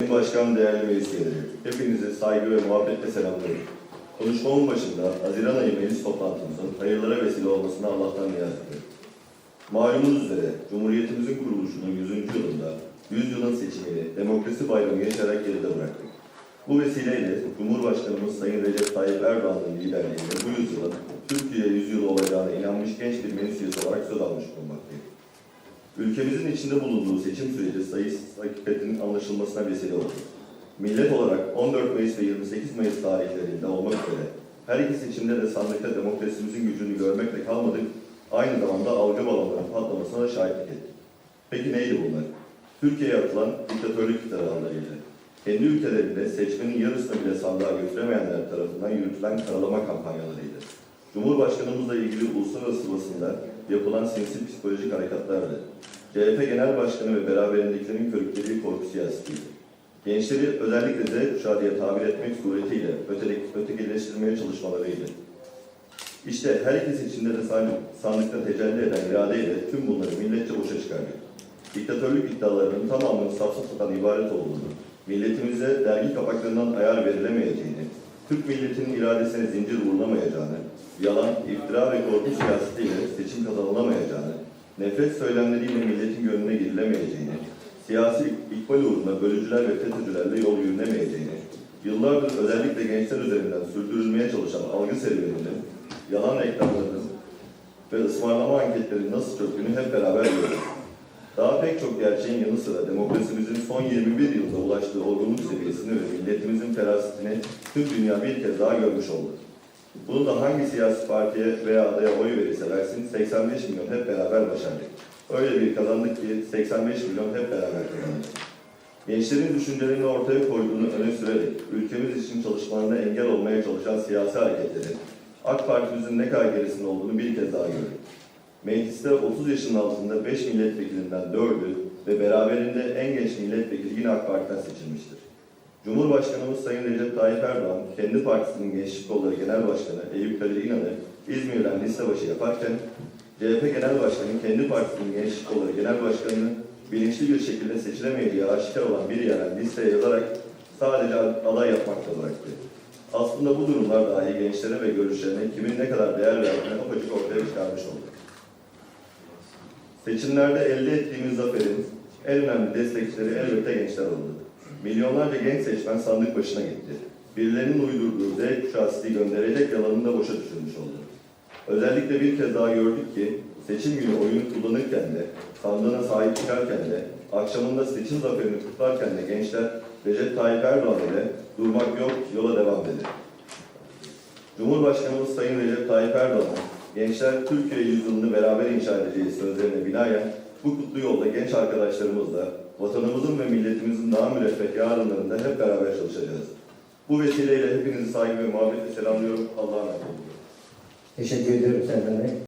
Başkan, değerli meclis üyeleri, hepinizi saygı ve muhabbetle selamlıyorum. Konuşmamın başında Haziran ayı meclis toplantımızın hayırlara vesile olmasına Allah'tan niyaz ediyorum. Malumunuz üzere Cumhuriyetimizin kuruluşunun 100. yılında 100 yılın seçimini demokrasi bayramı yaşayarak geride bıraktık. Bu vesileyle Cumhurbaşkanımız Sayın Recep Tayyip Erdoğan'ın liderliğinde bu yüzyılın Türkiye yüzyılı olacağına inanmış genç bir meclis üyesi olarak söz almış bulunmaktayım. Ülkemizin içinde bulunduğu seçim süreci sayısız hakikatin anlaşılmasına vesile oldu. Millet olarak 14 Mayıs ve 28 Mayıs tarihlerinde olmak üzere her iki seçimde de sandıkta demokrasimizin gücünü görmekle kalmadık, aynı zamanda algı balonlarının patlamasına da şahitlik ettik. Peki neydi bunlar? Türkiye'ye atılan diktatörlük iddialarıydı. Kendi ülkelerinde seçmenin yarısını bile sandığa götüremeyenler tarafından yürütülen karalama kampanyalarıydı. Cumhurbaşkanımızla ilgili uluslararası basında yapılan sinsi psikolojik harekatlardı. CHP Genel Başkanı ve beraberindekilerin körüklediği korku siyasetiydi. Gençleri özellikle Z kuşağı diye tabir etmek suretiyle ötekileştirmeye çalışmalarıydı. İşte her iki seçimde de san- sandıkta tecelli eden iradeyle tüm bunları milletçe boşa çıkardık. Diktatörlük iddialarının tamamının safsatadan ibaret olduğunu, milletimize dergi kapaklarından ayar verilemeyeceğini, Türk milletinin iradesine zincir vurulamayacağını, yalan, iftira ve korku siyasetiyle seçim kazanılamayacağını, nefret söylemleriyle milletin gönlüne girilemeyeceğini, siyasi ikbal uğruna bölücüler ve FETÖ'cülerle yol yürünemeyeceğini, yıllardır özellikle gençler üzerinden sürdürülmeye çalışan algı serüveninin, yalan reklamlarının ve ısmarlama anketlerinin nasıl çöktüğünü hep beraber gördük. Pek çok gerçeğin yanı sıra demokrasimizin son 21 yılda ulaştığı olgunluk seviyesini ve milletimizin ferasetini tüm dünya bir kez daha görmüş oldu. Bunu da hangi siyasi partiye veya adaya oy verirse versin 85 milyon hep beraber başardık. Öyle bir kazandık ki 85 milyon hep beraber kazandık. Gençlerin düşüncelerini ortaya koyduğunu öne sürerek ülkemiz için çalışmalarına engel olmaya çalışan siyasi hareketlerin AK Parti'mizin ne kadar gerisinde olduğunu bir kez daha gördük. Mecliste 30 yaşın altında 5 milletvekilinden 4'ü ve beraberinde en genç milletvekili yine AK Parti'den seçilmiştir. Cumhurbaşkanımız Sayın Recep Tayyip Erdoğan, kendi partisinin Gençlik Kolları Genel Başkanı Eyüp Kadir İnan'ı İzmir'den liste başı yaparken, CHP Genel Başkanı kendi partisinin Gençlik Kolları Genel Başkanı'nı bilinçli bir şekilde seçilemeyeceği aşikar olan bir yerden listeye yazarak sadece aday yapmakla bıraktı. Aslında bu durumlar dahi gençlere ve görüşlerine kimin ne kadar değer verdiğini apaçık ortaya çıkarmış oldu. Seçimlerde elde ettiğimiz zaferin en önemli destekçileri elbette gençler oldu. Milyonlarca genç seçmen sandık başına gitti. Birilerinin uydurduğu Z kuşağı sizi gönderecek yalanını da boşa düşürmüş oldu. Özellikle bir kez daha gördük ki seçim günü oyunu kullanırken de, sandığına sahip çıkarken de, akşamında seçim zaferini kutlarken de gençler Recep Tayyip Erdoğan ile durmak yok, yola devam dedi. Cumhurbaşkanımız Sayın Recep Tayyip Erdoğan, gençler Türkiye yüzyılını beraber inşa edeceği sözlerine binaen bu kutlu yolda genç arkadaşlarımızla vatanımızın ve milletimizin daha müreffeh yarınlarında hep beraber çalışacağız. Bu vesileyle hepinizi saygı ve muhabbetle selamlıyorum. Allah'a emanet olun. Teşekkür ediyorum Serdar Bey.